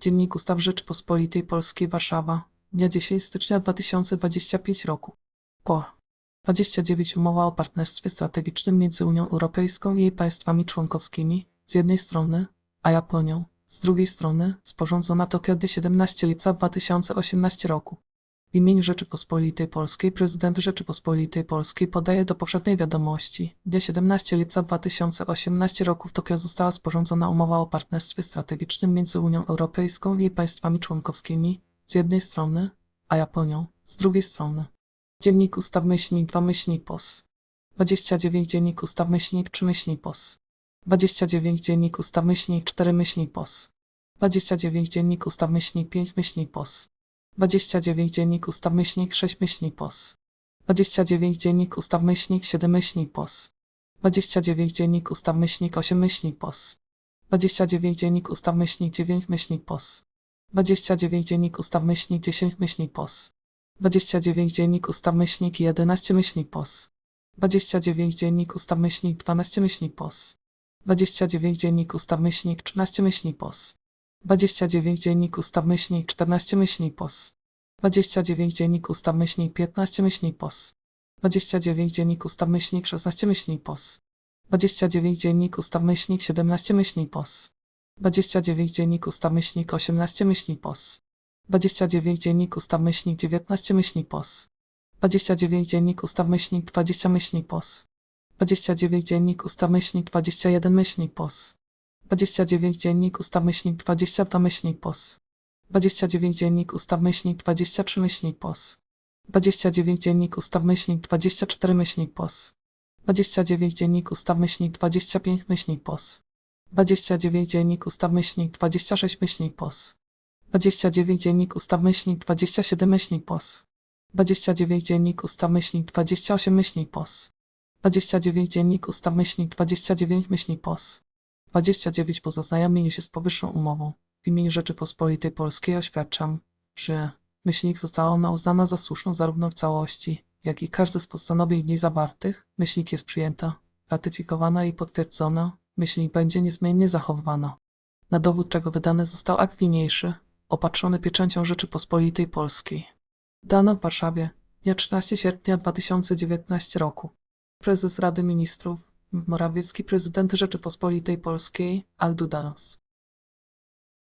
Dziennik Ustaw Rzeczypospolitej Polskiej Warszawa, dnia 10 stycznia 2025 roku. Po 29 Umowa o partnerstwie strategicznym między Unią Europejską i jej państwami członkowskimi z jednej strony, a Japonią z drugiej strony, sporządzona Tokio dnia 17 lipca 2018 roku. W imieniu Rzeczypospolitej Polskiej prezydent Rzeczypospolitej Polskiej podaje do powszechnej wiadomości. Dnia 17 lipca 2018 roku w Tokio została sporządzona umowa o partnerstwie strategicznym między Unią Europejską i jej państwami członkowskimi. Z jednej strony, a Japonią z drugiej strony. Dziennik Ustaw Myślnik 2 Myślnik POS 29 Dziennik Ustaw Myślnik 3 Myślnik POS 29 Dziennik Ustaw Myślnik 4 Myślnik POS 29 Dziennik Ustaw Myślnik 5 Myślnik POS 29 Dziennik Ustaw Myślnik 6 Myślnik POS 29 Dziennik Ustaw Myślnik 7 Myślnik POS 29 Dziennik Ustaw Myślnik 8 Myślnik POS 29 Dziennik Ustaw Myślnik 9 Myślnik POS 29 Dziennik Ustaw Myślnik 10 Myślnik POS 29 Dziennik Ustaw Myślnik 11 Myślnik POS. 29 Dziennik Ustaw Myślnik 12 Myślnik POS. 29 Dziennik Ustaw Myślnik 13 Myślnik POS 29 Dziennik Ustaw Myślnik 14 Myślnik POS. 29 Dziennik Ustaw Myślnik 15 Myślnik POS. 29 Dziennik Ustaw Myślnik 16 Myślnik POS. 29 Dziennik Ustaw Myślnik 17 Myślnik POS. 29 Dziennik Ustaw Myślnik 18 Myślnik POS. 29 Dziennik Ustaw Myślnik 19 Myślnik POS. 29 Dziennik Ustaw Myślnik 20 Myślnik POS. 29 Dziennik Ustaw Myślnik 21 Myślnik POS 29 Dziennik Ustaw Myślnik 22 Myślnik POS 29 Dziennik Ustaw Myślnik 23 Myślnik POS. 29 Dziennik Ustaw Myślnik 24 Myślnik POS. 29 Dziennik Ustaw Myślnik 25 Myślnik POS. 29 Dziennik Ustaw Myślnik 26 Myślnik POS. 29 Dziennik Ustaw Myślnik 27 Myślnik POS. 29 Dziennik Ustaw Myślnik 28 Myślnik POS. 29 Dziennik Ustaw Myślnik 29 Myślnik POS 29 po zaznajomieniu się z powyższą umową w imieniu Rzeczypospolitej Polskiej oświadczam, że została ona uznana za słuszną zarówno w całości, jak i każde z postanowień w niej zawartych. Jest przyjęta, ratyfikowana i potwierdzona. Będzie niezmiennie zachowywana. Na dowód czego wydany został akt niniejszy, opatrzony pieczęcią Rzeczypospolitej Polskiej. Dano w Warszawie dnia 13 sierpnia 2019 roku. Prezes Rady Ministrów Morawiecki, prezydent Rzeczypospolitej Polskiej, Aldo Danos.